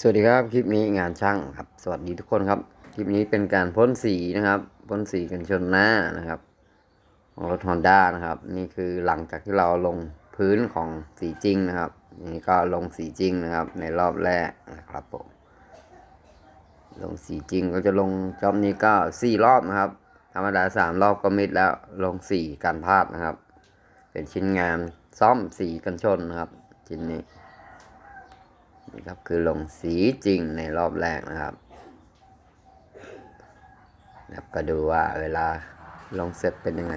สวัสดีครับคลิปนี้งานช่างครับ สวัสดีทุกคนครับ คลิปนี้เป็นการพ่นสีนะครับพ่นสีกันชนหน้านะครับของรถฮอนด้านะครับ นี่คือหลังจากที่เราลงพื้นของสีจริงนะครับ นี่ก็ลงสีจริงนะครับ ในรอบแรกนะครับผมลงสีจริงก็จะลงจอบนี้ก็สี่รอบนะครับ ธรรมดาสามรอบก็มิดแล้วลงสี่การพลาดนะครับ เป็นชิ้นงานซ่อมสีกันชนนะครับ ชิ้นนี้ นี่ครับคือลงสีจริงในรอบแรกนะครับนะครับ ก็ดูว่าเวลาลงเสร็จเป็นยังไง